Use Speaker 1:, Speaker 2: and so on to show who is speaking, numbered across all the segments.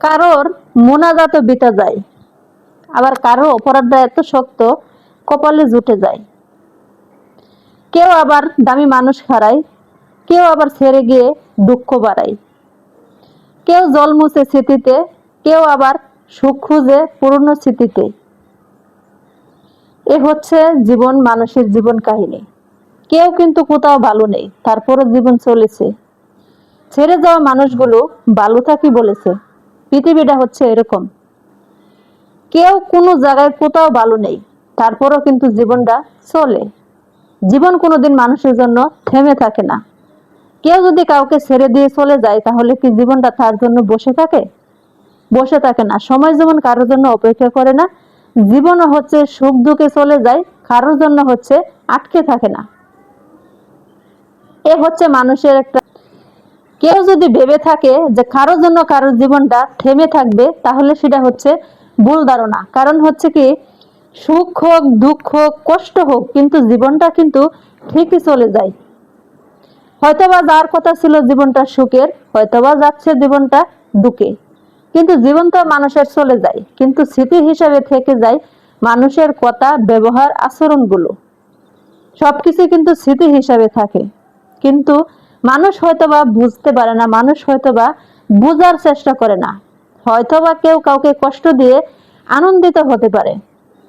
Speaker 1: কারোর মোনাজাত বিতা যায়। আবার কারও অপরাধটা এত শক্ত, কপালে জুটে যায়। কেউ আবার দামি মানুষ হারায়, কেউ আবার ছেড়ে গিয়ে দুঃখ বাড়ায়। কেউ জল মুছে স্মৃতিতে, কেউ আবার সুখ খুঁজে পুরনো স্মৃতিতে। এ হচ্ছে জীবন, মানুষের জীবন কাহিনী। কেউ কিন্তু কোথাও ভালো নেই, তারপরও জীবন চলেছে। ছেড়ে যাওয়া মানুষগুলো ভালো থাকি বলেছে? পৃথিবীটা হচ্ছে এরকম। কেউ কোনো জায়গায় কোথাও ভালো নেই, তারপরও কিন্তু জীবনটা চলে। জীবন কোনোদিন মানুষের জন্য থেমে থাকে না। কেউ যদি কাউকে ছেড়ে দিয়ে চলে যায়, তাহলে কি জীবনটা তার জন্য বসে থাকে? বসে থাকে না। সময় যেমন কারোর জন্য অপেক্ষা করে না, জীবনও হচ্ছে সুখ দুঃখে চলে যায়, কারোর জন্য হচ্ছে আটকে থাকে না। এ হচ্ছে মানুষের একটা কেউ যদি ভেবে থাকে যে কারোর জন্য কারোর জীবনটা থেমে থাকবে, তাহলে সেটা হচ্ছে ভুল ধারণা। কারণ হচ্ছে কি, সুখ হোক, দুঃখ হোক, কষ্ট হোক, কিন্তু জীবনটা কিন্তু ঠিকই চলে যায়। হয়তোবা যার কথা ছিল জীবনটা সুখের, হয়তোবা যাচ্ছে জীবনটা দুঃখে কিন্তু জীবন তো মানুষের চলে যায়, কিন্তু স্মৃতি হিসাবে থেকে যায় মানুষের কথা, ব্যবহার, আচরণগুলো। সবকিছু কিন্তু স্মৃতি হিসাবে থাকে। কিন্তু মানুষ হয়তোবা বুঝতে পারে না, মানুষ হয়তোবা বোঝার চেষ্টা করে না। হয়তোবা কেউ কাউকে কষ্ট দিয়ে আনন্দিত হতে পারে।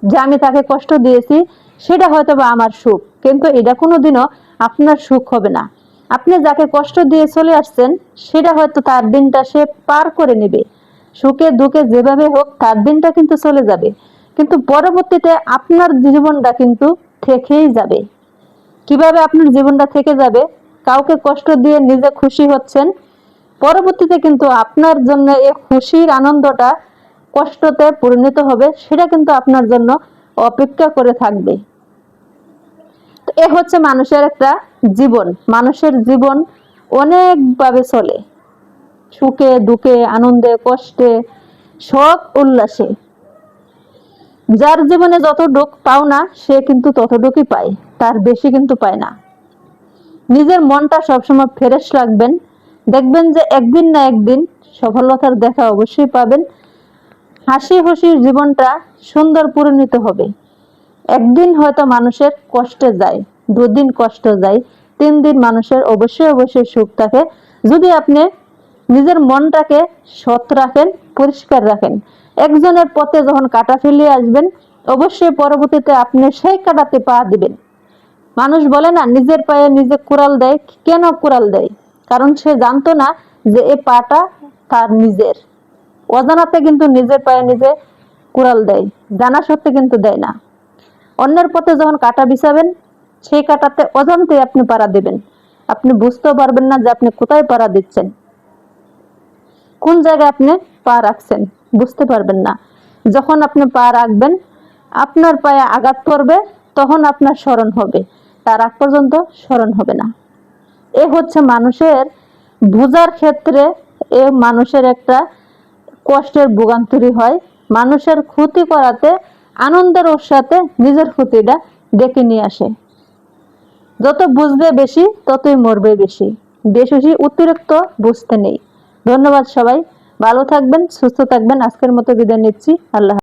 Speaker 1: যে আমি তাকে কষ্ট দিয়েছি, সেটা হয়তোবা আমার সুখ। কিন্তু এটা কোনোদিনও আপনার সুখ হবে না। আপনি যাকে কষ্ট দিয়ে চলে আসছেন, সেটা হয়তো তার দিনটা সে পার করে নেবে। সুখে, দুঃখে যেভাবে হোক, তার দিনটা কিন্তু চলে যাবে। কিন্তু পরবর্তীতে আপনার জীবনটা কিন্তু থেকেই যাবে। কীভাবে আপনার জীবনটা থেকে যাবে কাউকে কষ্ট দিয়ে নিজে খুশি হচ্ছেন, পরবর্তীতে কিন্তু আপনার জন্য এই খুশির আনন্দটা কষ্টতে পরিণত হবে, সেটা কিন্তু আপনার জন্য অপেক্ষা করে থাকবে। এ হচ্ছে মানুষের একটা জীবন। মানুষের জীবন অনেকভাবে চলে। সুখে, দুঃখে, আনন্দে, কষ্টে, সব উল্লাসে। যার জীবনে যত যতটুক পাও না, সে কিন্তু ততটুকুই পায়। তার বেশি কিন্তু পায় না। নিজের মনটা সবসময় ফ্রেশ রাখবেন। দেখবেন যে একদিন না একদিন সফলতার দেখা অবশ্যই পাবেন। হাসি খুশির জীবনটা সুন্দর পরিণত হবে। একদিন হয়তো মানুষের কষ্টে যায়, দুদিন কষ্ট যায়, তিন দিন মানুষের অবশ্যই অবশ্যই সুখ থাকে। যদি আপনি নিজের মনটাকে সৎ রাখেন, পরিষ্কার রাখেন, একজনের পথে যখন কাটা ফেলিয়ে আসবেন, অবশ্যই পরবর্তীতে আপনি সেই কাটাতে পা দিবেন। মানুষ বলে না, নিজের পায়ে নিজে কুড়াল দেয়। কেন কুড়াল দেয়? কারণ সে জানতো না যে এই পাটা তার নিজের। অজানাতে কিন্তু নিজের পায়ে নিজে কুড়াল দেয়, জানা সত্ত্বে কিন্তু দেয় না। অন্যের পথে যখন কাটা বিছাবেন, সেই কাটাতে অজান্তে আপনি পাড়া দেবেন। আপনি বুঝতেও পারবেন না যে আপনি কোথায় পাড়া দিচ্ছেন। কোন জায়গায় আপনি পা রাখছেন, বুঝতে পারবেন না। যখন আপনি পা রাখবেন, আপনার পায়ে আঘাত করবে তখন আপনার স্মরণ হবে। তার আগ পর্যন্ত স্মরণ হবে না। এ হচ্ছে মানুষের বোঝার ক্ষেত্রে এ মানুষের একটা কষ্টের ভোগান্তরি হয়। মানুষের ক্ষতি করাতে, আনন্দের ওর সাথে নিজের ক্ষতিটা ডেকে নিয়ে আসে। যত বুঝবে বেশি, ততই মরবে বেশি। বেশি অতিরিক্ত বুঝতে নেই। ধন্যবাদ সবাই। ভালো থাকবেন, সুস্থ থাকবেন। আজকের মতো বিদায় নিচ্ছি। আল্লাহ